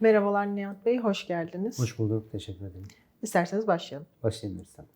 Merhabalar Nihat Bey, hoş geldiniz. Hoş bulduk. Teşekkür ederim. İsterseniz başlayalım. Başlayabilirsen.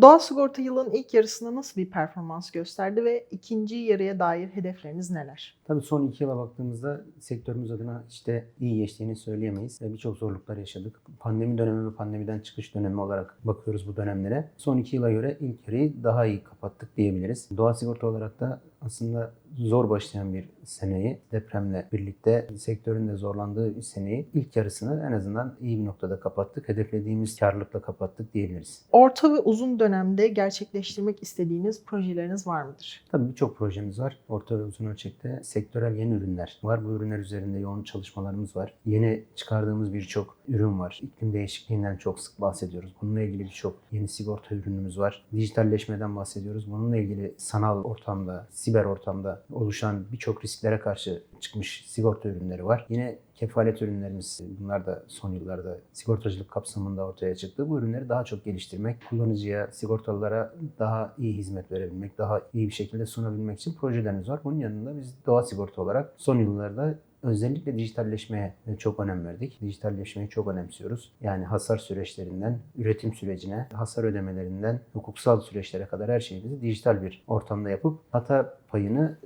Doğa sigorta yılın ilk yarısında nasıl bir performans gösterdi ve ikinci yarıya dair hedefleriniz neler? Tabii son iki yıla baktığımızda sektörümüz adına işte iyi geçtiğini söyleyemeyiz. Ve Birçok zorluklar yaşadık. Pandemi dönemi ve pandemiden çıkış dönemi olarak bakıyoruz bu dönemlere. Son iki yıla göre ilk yarıyı daha iyi kapattık diyebiliriz. Doğa sigorta olarak da aslında zor başlayan bir seneyi depremle birlikte sektörün de zorlandığı bir seneyi ilk yarısını en azından iyi bir noktada kapattık. Hedeflediğimiz karlılıkla kapattık diyebiliriz. Orta ve uzun dönemde gerçekleştirmek istediğiniz projeleriniz var mıdır? Tabii birçok projemiz var. Orta ve uzun ölçekte sektörel yeni ürünler var. Bu ürünler üzerinde yoğun çalışmalarımız var. Yeni çıkardığımız birçok ürün var. İklim değişikliğinden çok sık bahsediyoruz. Bununla ilgili birçok yeni sigorta ürünümüz var. Dijitalleşmeden bahsediyoruz. Bununla ilgili sanal ortamda, siber ortamda oluşan birçok risklere karşı çıkmış sigorta ürünleri var. Yine kefalet ürünlerimiz bunlar da son yıllarda sigortacılık kapsamında ortaya çıktı. Bu ürünleri daha çok geliştirmek, kullanıcıya, sigortalılara daha iyi hizmet verebilmek, daha iyi bir şekilde sunabilmek için projelerimiz var. Bunun yanında biz doğa sigorta olarak son yıllarda özellikle dijitalleşmeye çok önem verdik. Dijitalleşmeyi çok önemsiyoruz. Yani hasar süreçlerinden üretim sürecine, hasar ödemelerinden hukuksal süreçlere kadar her şeyimizi dijital bir ortamda yapıp hata payını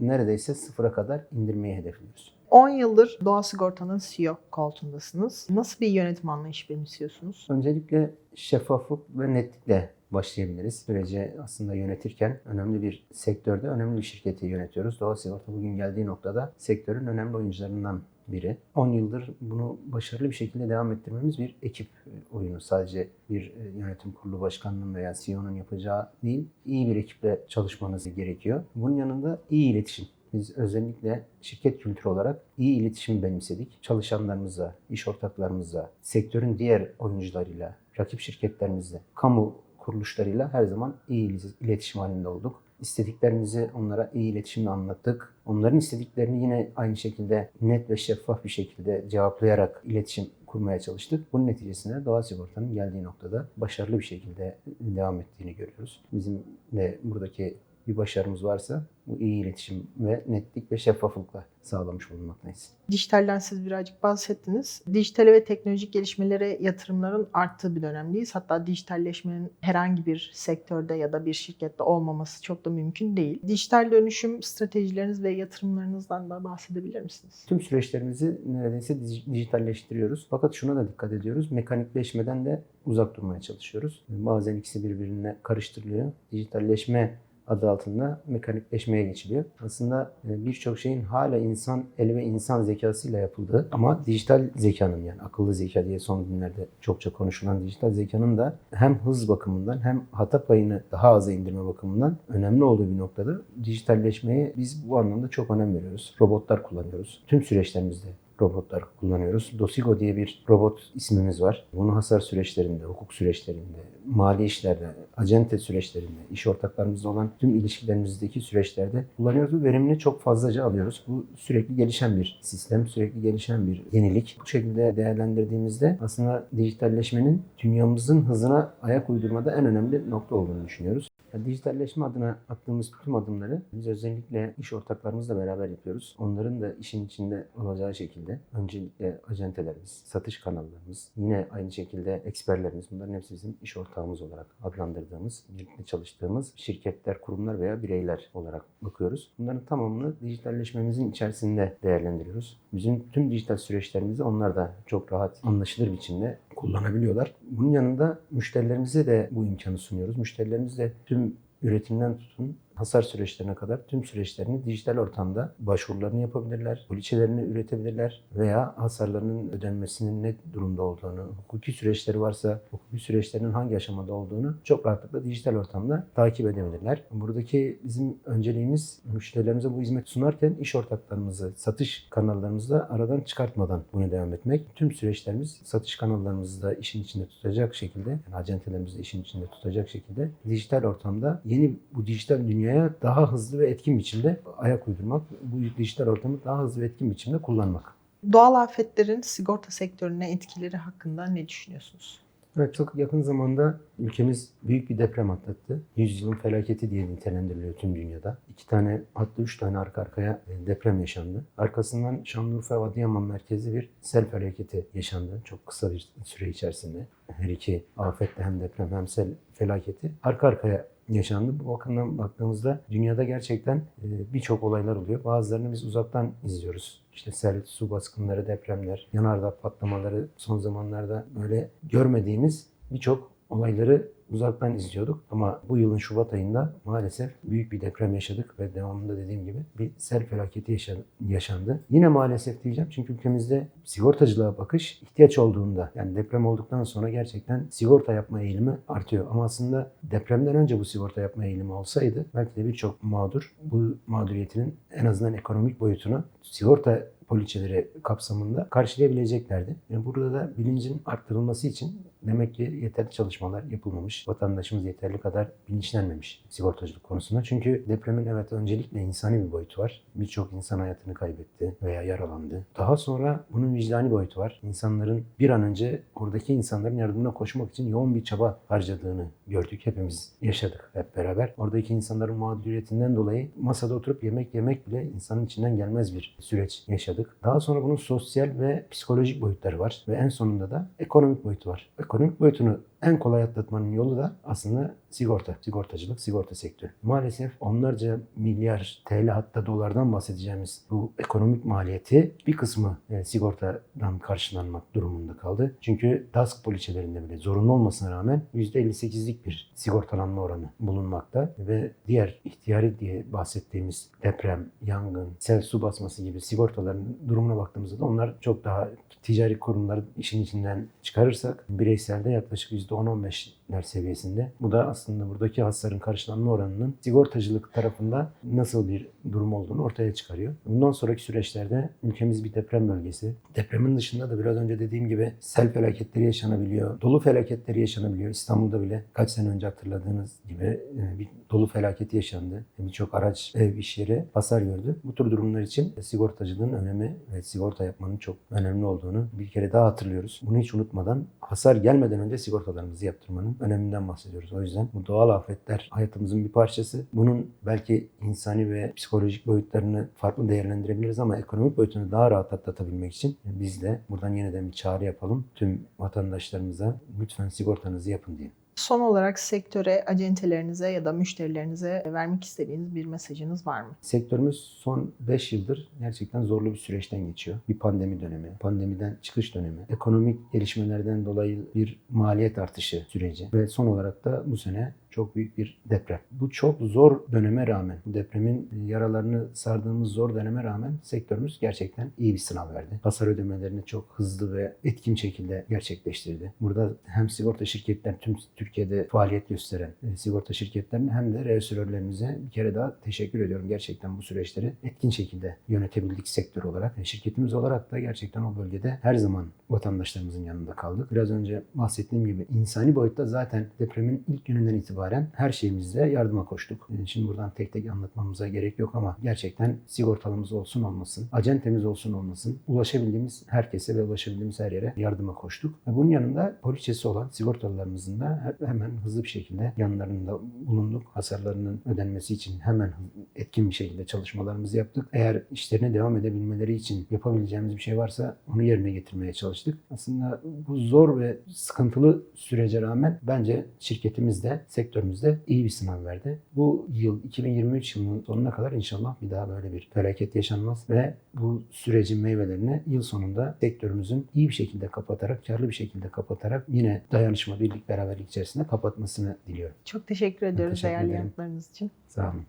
neredeyse sıfıra kadar indirmeyi hedefliyoruz. 10 yıldır Doğa Sigorta'nın CEO koltuğundasınız. Nasıl bir yönetim anlayışı benimsiyorsunuz? Öncelikle şeffaflık ve netlikle başlayabiliriz. Süreci aslında yönetirken önemli bir sektörde önemli bir şirketi yönetiyoruz. Doğa Sigorta bugün geldiği noktada sektörün önemli oyuncularından biri. 10 yıldır bunu başarılı bir şekilde devam ettirmemiz bir ekip oyunu. Sadece bir yönetim kurulu başkanının veya CEO'nun yapacağı değil, iyi bir ekiple çalışmanız gerekiyor. Bunun yanında iyi iletişim. Biz özellikle şirket kültürü olarak iyi iletişim benimsedik. Çalışanlarımızla, iş ortaklarımızla, sektörün diğer oyuncularıyla, rakip şirketlerimizle, kamu kuruluşlarıyla her zaman iyi iletişim halinde olduk. İstediklerimizi onlara iyi iletişimle anlattık. Onların istediklerini yine aynı şekilde net ve şeffaf bir şekilde cevaplayarak iletişim kurmaya çalıştık. Bunun neticesinde doğa sigortanın geldiği noktada başarılı bir şekilde devam ettiğini görüyoruz. Bizim de buradaki bir başarımız varsa bu iyi iletişim ve netlik ve şeffaflıkla sağlamış bulunmaktayız. Dijitalden siz birazcık bahsettiniz. Dijitale ve teknolojik gelişmelere yatırımların arttığı bir dönemdeyiz. Hatta dijitalleşmenin herhangi bir sektörde ya da bir şirkette olmaması çok da mümkün değil. Dijital dönüşüm stratejileriniz ve yatırımlarınızdan da bahsedebilir misiniz? Tüm süreçlerimizi neredeyse dijitalleştiriyoruz. Fakat şuna da dikkat ediyoruz. Mekanikleşmeden de uzak durmaya çalışıyoruz. Bazen ikisi birbirine karıştırılıyor. Dijitalleşme adı altında mekanikleşmeye geçiliyor. Aslında birçok şeyin hala insan eli ve insan zekasıyla yapıldığı ama dijital zekanın yani akıllı zeka diye son günlerde çokça konuşulan dijital zekanın da hem hız bakımından hem hata payını daha aza indirme bakımından önemli olduğu bir noktada dijitalleşmeye biz bu anlamda çok önem veriyoruz. Robotlar kullanıyoruz. Tüm süreçlerimizde robotlar kullanıyoruz. Dosigo diye bir robot ismimiz var. Bunu hasar süreçlerinde, hukuk süreçlerinde, mali işlerde, acente süreçlerinde, iş ortaklarımızla olan tüm ilişkilerimizdeki süreçlerde kullanıyoruz ve verimini çok fazlaca alıyoruz. Bu sürekli gelişen bir sistem, sürekli gelişen bir yenilik. Bu şekilde değerlendirdiğimizde aslında dijitalleşmenin dünyamızın hızına ayak uydurmada en önemli nokta olduğunu düşünüyoruz. Dijitalleşme adına attığımız tüm adımları biz özellikle iş ortaklarımızla beraber yapıyoruz. Onların da işin içinde olacağı şekilde öncelikle acentelerimiz, satış kanallarımız, yine aynı şekilde eksperlerimiz bunların hepsi bizim iş ortağımız olarak adlandırdığımız, birlikte çalıştığımız şirketler, kurumlar veya bireyler olarak bakıyoruz. Bunların tamamını dijitalleşmemizin içerisinde değerlendiriyoruz. Bizim tüm dijital süreçlerimizi onlar da çok rahat anlaşılır biçimde kullanabiliyorlar. Bunun yanında müşterilerimize de bu imkanı sunuyoruz. Müşterilerimiz de tüm üretimden tutun hasar süreçlerine kadar tüm süreçlerini dijital ortamda başvurularını yapabilirler, poliçelerini üretebilirler veya hasarlarının ödenmesinin ne durumda olduğunu, hukuki süreçleri varsa hukuki süreçlerin hangi aşamada olduğunu çok rahatlıkla dijital ortamda takip edebilirler. Buradaki bizim önceliğimiz müşterilerimize bu hizmeti sunarken iş ortaklarımızı, satış kanallarımızı da aradan çıkartmadan bunu devam etmek. Tüm süreçlerimiz satış kanallarımızı da işin içinde tutacak şekilde, yani acentelerimizi işin içinde tutacak şekilde dijital ortamda yeni bu dijital dünya dünyaya daha hızlı ve etkin biçimde ayak uydurmak, bu dijital ortamı daha hızlı ve etkin biçimde kullanmak. Doğal afetlerin sigorta sektörüne etkileri hakkında ne düşünüyorsunuz? Evet, çok yakın zamanda ülkemiz büyük bir deprem atlattı. Yüzyılın felaketi diye nitelendiriliyor tüm dünyada. İki tane hatta üç tane arka arkaya e, deprem yaşandı. Arkasından Şanlıurfa ve Adıyaman merkezi bir sel felaketi yaşandı. Çok kısa bir süre içerisinde. Her iki afetle hem deprem hem sel felaketi arka arkaya yaşandı. Bu bakımdan baktığımızda dünyada gerçekten e, birçok olaylar oluyor. Bazılarını biz uzaktan izliyoruz. İşte sel, su baskınları, depremler, yanardağ patlamaları son zamanlarda böyle görmediğimiz birçok olayları uzaktan izliyorduk. Ama bu yılın Şubat ayında maalesef büyük bir deprem yaşadık ve devamında dediğim gibi bir sel felaketi yaşa- yaşandı. Yine maalesef diyeceğim çünkü ülkemizde sigortacılığa bakış ihtiyaç olduğunda yani deprem olduktan sonra gerçekten sigorta yapma eğilimi artıyor. Ama aslında depremden önce bu sigorta yapma eğilimi olsaydı belki de birçok mağdur bu mağduriyetinin en azından ekonomik boyutunu sigorta poliçeleri kapsamında karşılayabileceklerdi. Burada da bilincin arttırılması için demek ki yeterli çalışmalar yapılmamış. Vatandaşımız yeterli kadar bilinçlenmemiş sigortacılık konusunda. Çünkü depremin evet öncelikle insani bir boyutu var. Birçok insan hayatını kaybetti veya yaralandı. Daha sonra bunun vicdani boyutu var. İnsanların bir an önce oradaki insanların yardımına koşmak için yoğun bir çaba harcadığını gördük. Hepimiz yaşadık hep beraber. Oradaki insanların mağduriyetinden dolayı masada oturup yemek yemek bile insanın içinden gelmez bir süreç yaşadık. Daha sonra bunun sosyal ve psikolojik boyutları var ve en sonunda da ekonomik boyutu var. Ekonomik boyutunu en kolay atlatmanın yolu da aslında sigorta, sigortacılık, sigorta sektörü. Maalesef onlarca milyar TL hatta dolardan bahsedeceğimiz bu ekonomik maliyeti bir kısmı e, sigortadan karşılanmak durumunda kaldı. Çünkü DASK poliçelerinde bile zorunlu olmasına rağmen %58'lik bir sigortalanma oranı bulunmakta ve diğer ihtiyari diye bahsettiğimiz deprem, yangın, sel su basması gibi sigortaların durumuna baktığımızda da onlar çok daha ticari kurumları işin içinden çıkarırsak bireyselde yaklaşık ሆኖ መሸ %10-15'ler seviyesinde. Bu da aslında buradaki hasarın karşılanma oranının sigortacılık tarafında nasıl bir durum olduğunu ortaya çıkarıyor. Bundan sonraki süreçlerde ülkemiz bir deprem bölgesi. Depremin dışında da biraz önce dediğim gibi sel felaketleri yaşanabiliyor. Dolu felaketleri yaşanabiliyor. İstanbul'da bile kaç sene önce hatırladığınız gibi e, bir dolu felaketi yaşandı. Birçok araç, ev, iş yeri hasar gördü. Bu tür durumlar için sigortacılığın önemi ve sigorta yapmanın çok önemli olduğunu bir kere daha hatırlıyoruz. Bunu hiç unutmadan hasar gelmeden önce sigortalarımızı yaptırmanın öneminden bahsediyoruz. O yüzden bu doğal afetler hayatımızın bir parçası. Bunun belki insani ve psikolojik boyutlarını farklı değerlendirebiliriz ama ekonomik boyutunu daha rahat atlatabilmek için biz de buradan yeniden bir çağrı yapalım. Tüm vatandaşlarımıza lütfen sigortanızı yapın diye. Son olarak sektöre, acentelerinize ya da müşterilerinize vermek istediğiniz bir mesajınız var mı? Sektörümüz son 5 yıldır gerçekten zorlu bir süreçten geçiyor. Bir pandemi dönemi, pandemiden çıkış dönemi, ekonomik gelişmelerden dolayı bir maliyet artışı süreci ve son olarak da bu sene çok büyük bir deprem. Bu çok zor döneme rağmen, depremin yaralarını sardığımız zor döneme rağmen sektörümüz gerçekten iyi bir sınav verdi. Hasar ödemelerini çok hızlı ve etkin şekilde gerçekleştirdi. Burada hem sigorta şirketler, tüm Türkiye'de faaliyet gösteren e, sigorta şirketlerine hem de reasürörlerimize bir kere daha teşekkür ediyorum. Gerçekten bu süreçleri etkin şekilde yönetebildik sektör olarak. E, Şirketimiz olarak da gerçekten o bölgede her zaman vatandaşlarımızın yanında kaldık. Biraz önce bahsettiğim gibi insani boyutta zaten depremin ilk gününden itibaren her şeyimizle yardıma koştuk. E, Şimdi buradan tek tek anlatmamıza gerek yok ama gerçekten sigortalımız olsun olmasın, acentemiz olsun olmasın, ulaşabildiğimiz herkese ve ulaşabildiğimiz her yere yardıma koştuk. Bunun yanında poliçesi olan sigortalılarımızın da he- hemen hızlı bir şekilde yanlarında bulunduk. Hasarlarının ödenmesi için hemen etkin bir şekilde çalışmalarımızı yaptık. Eğer işlerine devam edebilmeleri için yapabileceğimiz bir şey varsa onu yerine getirmeye çalıştık. Aslında bu zor ve sıkıntılı sürece rağmen bence şirketimiz de sektörümüz de iyi bir sınav verdi. Bu yıl 2023 yılının sonuna kadar inşallah bir daha böyle bir felaket yaşanmaz ve bu sürecin meyvelerini yıl sonunda sektörümüzün iyi bir şekilde kapatarak, karlı bir şekilde kapatarak yine dayanışma, birlik, beraberlik içerisinde kapatmasını diliyorum. Çok teşekkür ediyoruz değerli yanıtlarınız için. Sağ olun.